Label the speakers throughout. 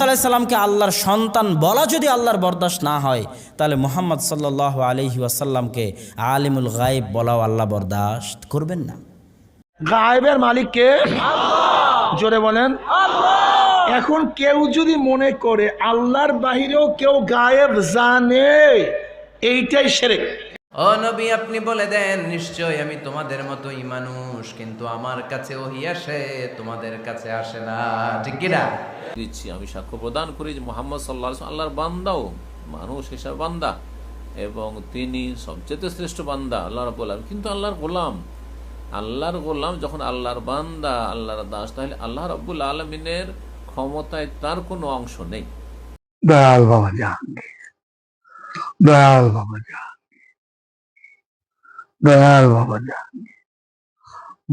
Speaker 1: সাল্লামকে আল্লাহর সন্তান বলা যদি আল্লাহর বরদাস্ত না হয়, তাহলে মোহাম্মদ সাল্লাহ আলহি ওয়াসাল্লামকে আলিমুল গায়েব বলাও আল্লাহ বরদাস্ত করবেন না।
Speaker 2: গায়েবের মালিককে জোরে বলেন, এখন কেউ যদি মনে করে আল্লাহর বাহিরেও কেউ গায়েব জানে, এইটাই সেরে
Speaker 3: ও নবী আপনি বলে দেন নিশ্চয় আমি তোমাদের মতোই মানুষ কিন্তু আমার কাছে ওহি আসে তোমাদের কাছে আসে না। ঠিক কিনা
Speaker 4: দিচ্ছি আমি সাক্ষ্য প্রদান করি যে মোহাম্মদ সাল্লাহ আল্লাহর বান্দাও মানুষ হিসাবে বান্দা এবং তিনি সবচেয়ে শ্রেষ্ঠ বান্দা আল্লাহ কিন্তু আল্লাহর গোলাম আল্লাহর গোলাম যখন আল্লাহর বান্দা আল্লাহর দাস তাহলে আল্লাহ রব্বুল আলমিনের ক্ষমতায় তার কোনো অংশ নেই।
Speaker 5: দয়াল বাবা জাহাঙ্গীর দয়াল বাবা জাহাঙ্গীর। দয়াল বাবা জাহাঙ্গীর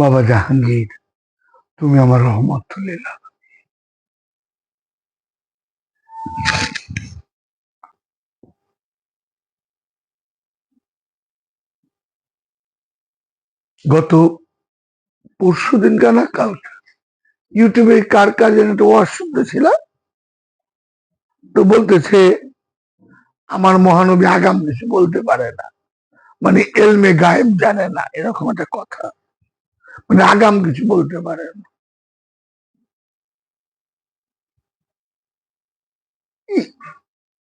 Speaker 5: বাবা জাহাঙ্গীর, তুমি আমার রহমত তুলে। গত পরশু দিন কানা কালকে ইউটিউবে কার কার যেন একটা ওয়াজ শুনতেছিলাম তো বলতেছে, আমার মহানবী আগাম কিছু বলতে পারে না মানে এলমে গায়েব জানে না, এরকম একটা কথা। মানে আগাম কিছু বলতে পারে না।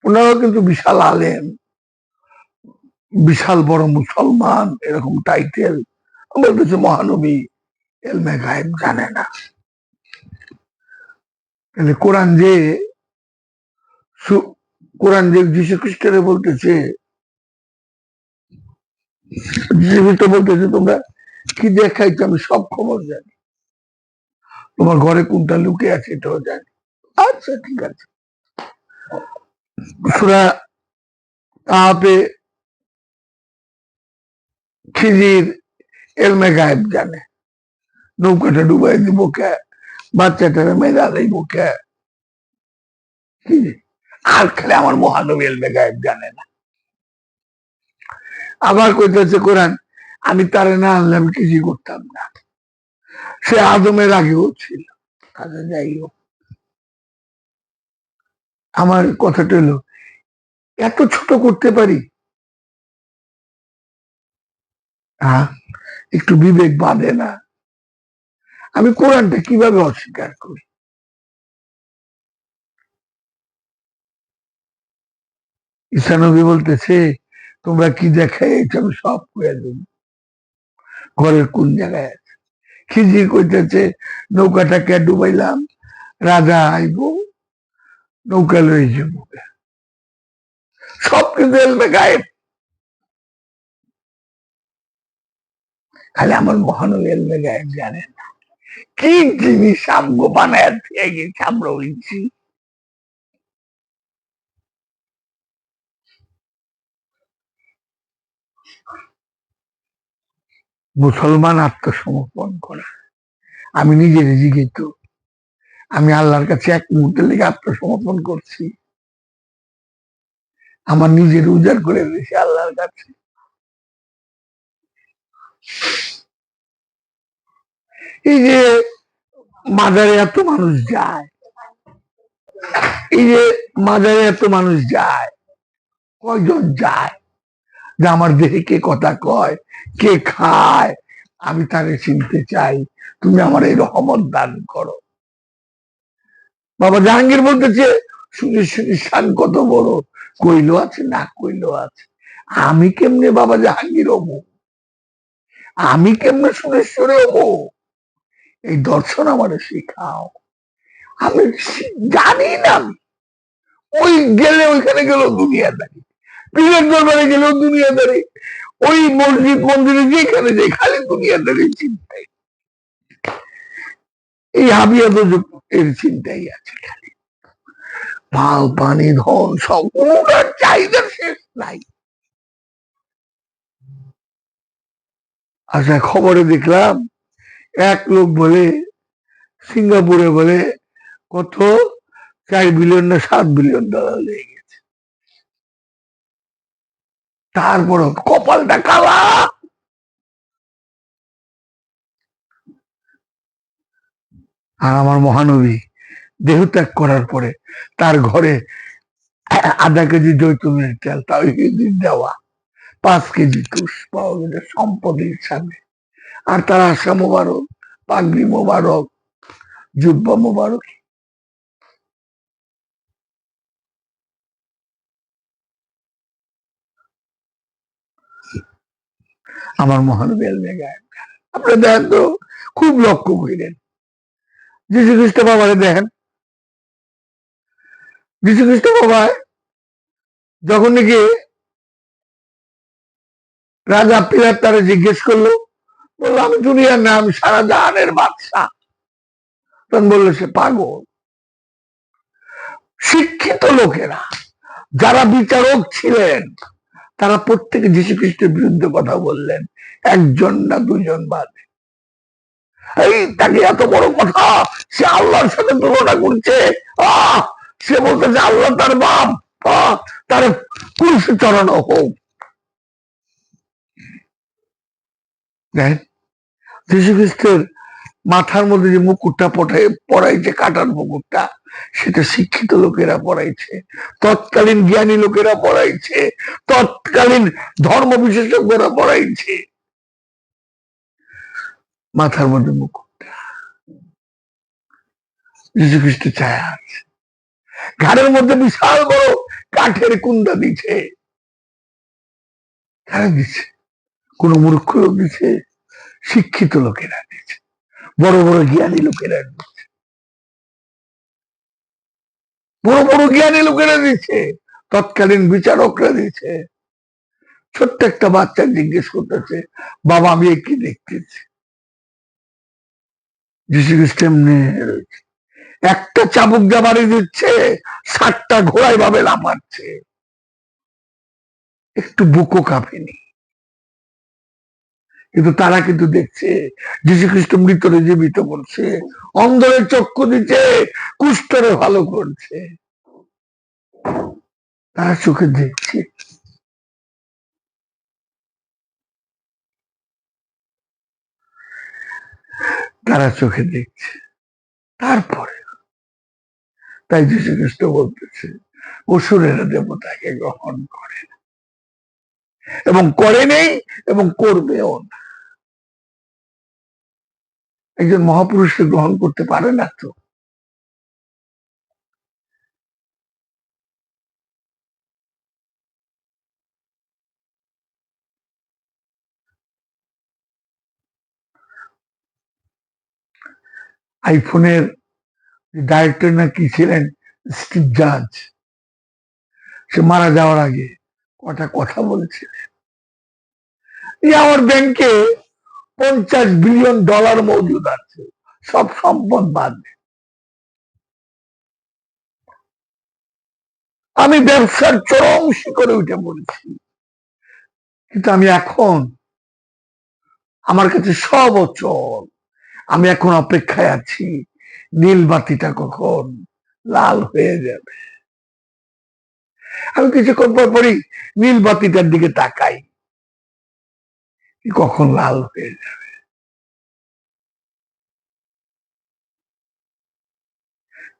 Speaker 5: ওনারাও কিন্তু বিশাল আলেম, বিশাল বড় মুসলমান, এরকম টাইটেল বলতেছে, মহানবী এলমে গায়েব জানে না। কোরআন যে কোরআন যে যীশু খ্রিস্টের বলতেছে খ্রিস্ট বলতেছে তোমরা, কি দেখাইছো? আমি সব খবর জানি। তোমার ঘরে কোনটা লুকে আছে এটাও জানি। আচ্ছা ঠিক আছে। খিজির জানে। নৌকাটা ডুবাই দিব কে? বাচ্চাটারে মেরা কে? আর খেলে আমার মহানবী এলমে গায়েব জানে না। আবার কইতেছে, কোরআন, আমি তারে না আনলে আমি কিছুই করতাম না। সে আদমের আগেও ছিল যাই হোক আমার কথাটা হলো এত ছোট করতে পারি? হ্যাঁ একটু বিবেক বাঁধে না। আমি কোরআনটা কীভাবে অস্বীকার করি? ঈশানবী বলতেছে তোমরা কি দেখাই আমি সব কয়ে দেব। ঘরের কোন জায়গায় আছে? খিজির কইতেছে নৌকাটাকে ডুবাইলাম? রাজা আইব, নৌকা লয়ে যাব। সব কিছু এলবে গায়েব। খালি আমার মহানবী এলবে গায়েব, জানেন কি জিনিস আমগো বানায় গেছে, আমরা বলছি মুসলমান আত্মসমর্পণ করা। আমি নিজে জিজ্ঞেস আমি আল্লাহর কাছে এক মুহূর্তের লেগে আত্মসমর্পণ করছি। আমার নিজের উজাড় করে দিয়েছি আল্লাহর কাছে। এই যে মাজারে এত মানুষ যায়, এই যে মাজারে এত মানুষ যায়, কয়জন যায় যে আমার দেহে কে কথা কয়, কে খায়, আমি তারে চিনতে চাই। তুমি আমার এই রহমত দান করো। বাবা জাহাঙ্গীর বলতেছে, শুনে শুনে, শান কত বড়, কইলো আছে না কইলো আছে। আমি কেমনে বাবা জাহাঙ্গীর হব? আমি কেমনে সুরেশ্বরে হব? এই দর্শন আমার শেখাও। আমি জানি না। ওই গেলে, ওইখানে গেল দুনিয়াদারি পীরের দরবারে গেলেও দুনিয়াদারি। ওই মসজিদ মন্দিরে যেখানে যাই খালি দুনিয়াদারি চিন্তাই। এই হাবিয়া তো এর চিন্তাই আছে খালি। মাল, পানি, ধন সব কোনটার চাহিদা শেষ নাই। আচ্ছা খবরে দেখলাম, এক লোক বলে, সিঙ্গাপুরে বলে, কত? চার বিলিয়ন না সাত বিলিয়ন ডলার লেগে তারপর কপালটা কালা। আর আমার মহানবী দেহত্যাগ করার পরে তার ঘরে আধা কেজি জৈতুনের তেল, তাও দিন দেওয়া। পাঁচ কেজি তুষ পাওয়া গেছে সম্পদের হিসাবে আর তার আশা মোবারক, পাগড়ি মোবারক, জুব্বা মোবারক আমার মহানবী আলমে গায়েব আপনি দেখেন তো, খুব লক্ষ্য করিলেন। যীশু খ্রিস্ট দেখেন। যীশু খ্রিস্ট বাবা যখন নাকি রাজা পিলার তারা জিজ্ঞেস করল, বলল, আমি দুনিয়ার নাম সারা জাহানের বাদশাহ। তখন বলল, সে পাগল। শিক্ষিত লোকেরা, যারা বিচারক ছিলেন তারা প্রত্যেকে যীশু খ্রিস্টের বিরুদ্ধে কথা বললেন। একজন না দুজন বাদে এই, তাকে এত বড় কথা, সে আল্লাহর সাথে তুলনা করছে। আহ, সে বলতেছে আল্লাহ তার বাপ তার কুলসি চরণ হোক। যীশু খ্রিস্টের মাথার মধ্যে যে মুকুটটা পটাই পড়াইছে কাটার মুকুটটা সেটা শিক্ষিত লোকেরা পড়াইছে, তৎকালীন জ্ঞানী লোকেরা পড়াইছে, তৎকালীন ধর্ম বিশেষজ্ঞরা পড়াইছে। মাথার মধ্যে মুকুটটা যীশু খ্রিস্ট আছে। ঘাড়ের মধ্যে বিশাল বড় কাঠের কুন্দা দিছে। কারা দিচ্ছে কোন মূর্খ লোক দিছে, শিক্ষিত লোকেরা দিচ্ছে বড় বড় জ্ঞানী লোকেরা দিচ্ছে বড় বড় জ্ঞানী লোকেরা দিচ্ছে তৎকালীন বিচারকরা দিচ্ছে ছোট্ট একটা বাচ্চা জিজ্ঞেস করতেছে, বাবা, আমি কি দেখতেছি। একটা চাবুক বাড়ি দিচ্ছে, ষাটটা ঘোড়ায় ভাবে লাফাচ্ছে। একটু বুকও কাঁপেনি। কিন্তু তারা কিন্তু দেখছে যীশু খ্রিস্ট মৃতরে জীবিত করছে অন্ধরে চক্ষু দিচ্ছে কুষ্ঠরে ভালো করছে। তারা চোখে দেখছে। তারা চোখে দেখছে। তারপরে, তাই যীশু খ্রিস্ট বলতেছে, অসুরেরা দেবতাকে গ্রহণ করে। এবং করে নেই, এবং করবেও না। একজন মহাপুরুষকে গ্রহণ করতে পারে না তো। আইফোনের ডাইরেক্টর না কি ছিলেন স্টিভ জাজ সে মারা যাওয়ার আগে কটা কথা বলেছিলেন। যে আমার ব্যাংকে পঞ্চাশ বিলিয়ন ডলার মজুদ আছে। সব সম্পদ বাদ আমি ব্যবসার চরম শিখরে উঠে পড়েছি। কিন্তু আমি এখন আমার কাছে সব অচল। আমি এখন অপেক্ষায় আছি। নীল বাতিটা কখন লাল হয়ে যাবে। আমি কিছুক্ষণ পর পরই নীল বাতিটার দিকে তাকাই। কখন লাল হয়ে যাবে?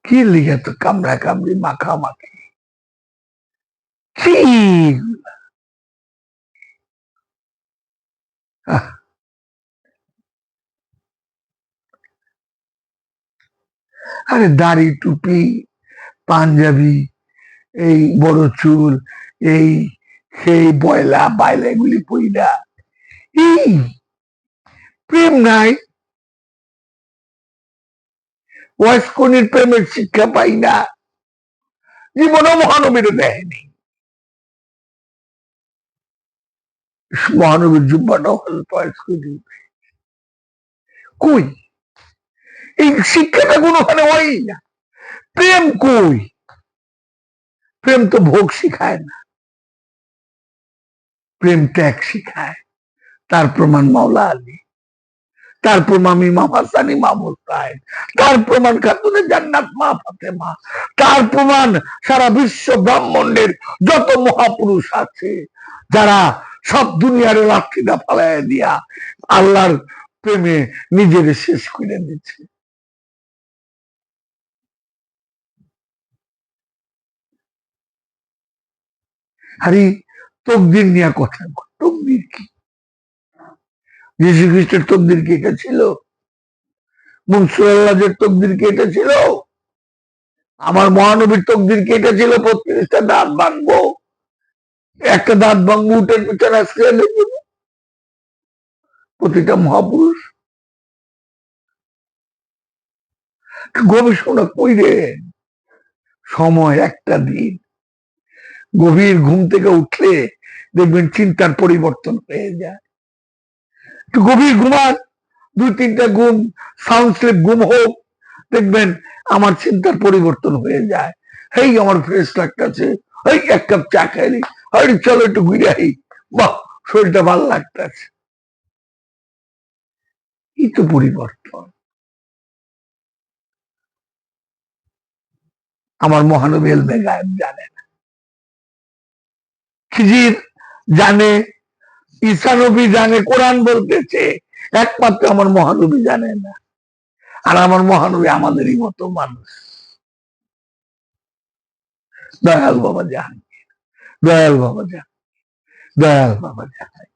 Speaker 5: কি লিখে তো কামড়া কামড়ি মাখামাখি। আরে দাড়ি টুপি, পাঞ্জাবি, এই বড় চুল, এই সেই বয়লা, বাইলা এগুলি পইলা প্রেম নাই। ওয়াসকনির প্রেমের শিক্ষা পাই না। জীবনে মহানবীর দেয়নি। মহানবীর জুব্বাটাও কই? এই শিক্ষাটা কোনোখানে হয় না। প্রেম কই? প্রেম তো ভোগ শিখায় না। প্রেম ত্যাগ শিখায়। তার প্রমাণ মাওলা আলী, তার প্রমাণ ইমাম হাসান, ইমাম হুসাইন, তার প্রমাণ খাতুনে জান্নাত মা ফাতেমা, তার প্রমাণ সারা বিশ্ব ব্রাহ্মণের যত মহাপুরুষ আছে, যারা সব দুনিয়ার লাঠিটা ফালাই দিয়া আল্লাহর প্রেমে নিজের শেষ করে দিচ্ছে। আরে, তকদির নিয়ে কথা তকদির কি? যীশু খ্রিস্টের তকদির কি এটা ছিল? মুনসুরাল্লাহের তকদির কি এটা ছিল? আমার মহানবীর তকদির কি এটা ছিল? বত্রিশটা দাঁত ভাঙবো। একটা দাঁত ভাঙবো উঠের পিছনে প্রতিটা মহাপুরুষ। গবেষণা কইরেন সময় একটা দিন। গভীর ঘুম থেকে উঠলে দেখবেন চিন্তার পরিবর্তন হয়ে যায়। একটু গভীর ঘুমান। দুই, তিনটা ঘুম সাউন্ড স্লিপ ঘুম হোক, দেখবেন আমার চিন্তার পরিবর্তন হয়ে যায়। হেই, আমার ফ্রেশ লাগতেছে। এই এক কাপ চা খাইলি আরে চলো একটু ঘুরে আই। বাহ, শরীরটা ভালো লাগতেছে। এই তো পরিবর্তন। আমার মহানবী এলমে গায়েব জানে খিজির জানে ঈসা নবী জানে, কোরআন বলতেছে। একমাত্র আমার মহানবী জানে না। আর আমার মহানবী আমাদেরই মতো মানুষ। দয়াল বাবা জাহাঙ্গীর। দয়াল বাবা জাহাঙ্গীর। দয়াল বাবা জাহাঙ্গীর।